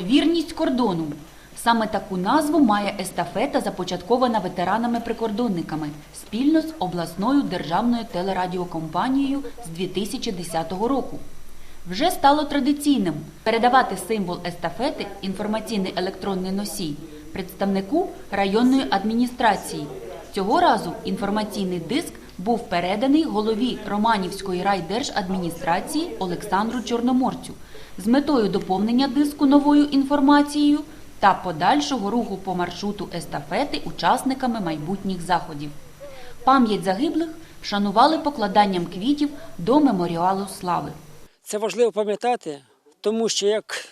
Вірність кордону. Саме таку назву має естафета, започаткована ветеранами-прикордонниками спільно з обласною державною телерадіокомпанією з 2010 року. Вже стало традиційним передавати символ естафети інформаційний електронний носій представнику районної адміністрації. Цього разу інформаційний диск був переданий голові Романівської райдержадміністрації Олександру Чорноморцю з метою доповнення диску новою інформацією та подальшого руху по маршруту естафети учасниками майбутніх заходів. Пам'ять загиблих вшанували покладанням квітів до меморіалу слави. Це важливо пам'ятати, тому що як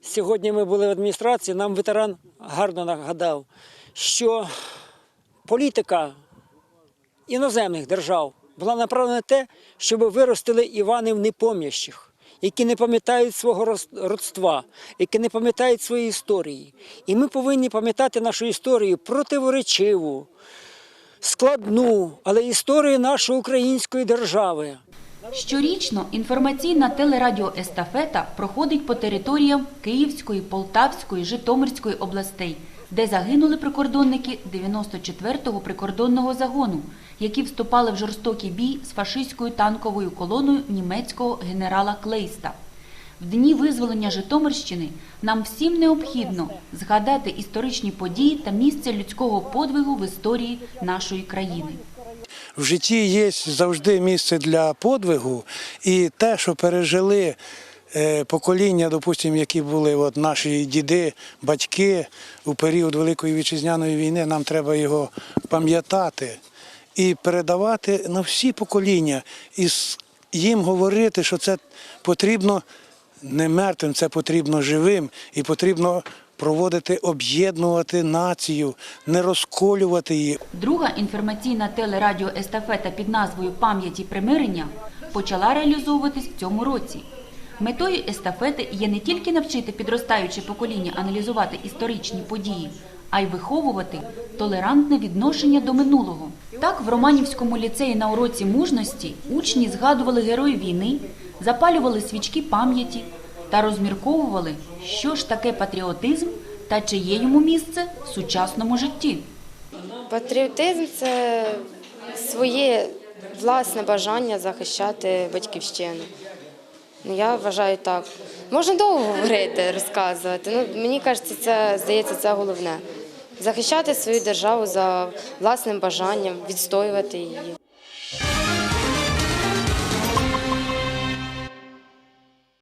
сьогодні ми були в адміністрації, нам ветеран гарно нагадав, що політика іноземних держав була направлена на те, щоб виростили Іванів непомнящих, які не пам'ятають свого родства, які не пам'ятають своєї історії. І ми повинні пам'ятати нашу історію противоречиву, складну, але історію нашої української держави. Щорічно інформаційна телерадіоестафета проходить по територіям Київської, Полтавської, Житомирської областей, де загинули прикордонники 94-го прикордонного загону, які вступали в жорстокий бій з фашистською танковою колоною німецького генерала Клейста. В дні визволення Житомирщини нам всім необхідно згадати історичні події та місце людського подвигу в історії нашої країни. В житті є завжди місце для подвигу, і те, що пережили е, покоління, допустимо, які були от наші діди, батьки у період Великої вітчизняної війни, нам треба його пам'ятати і передавати на всі покоління, і їм говорити, що це потрібно не мертвим, це потрібно живим, і потрібно проводити, об'єднувати націю, не розколювати її. Друга інформаційна телерадіоестафета під назвою Пам'яті примирення почала реалізовуватись в цьому році. Метою естафети є не тільки навчити підростаюче покоління аналізувати історичні події, а й виховувати толерантне відношення до минулого. Так, в Романівському ліцеї на уроці мужності учні згадували героїв війни, запалювали свічки пам'яті та розмірковували, що ж таке патріотизм та чи є йому місце в сучасному житті. Патріотизм це своє власне бажання захищати батьківщину. Ну, я вважаю так. Можна довго говорити, розказувати. Ну, мені кажеться, це здається, це головне. Захищати свою державу за власним бажанням, відстоювати її.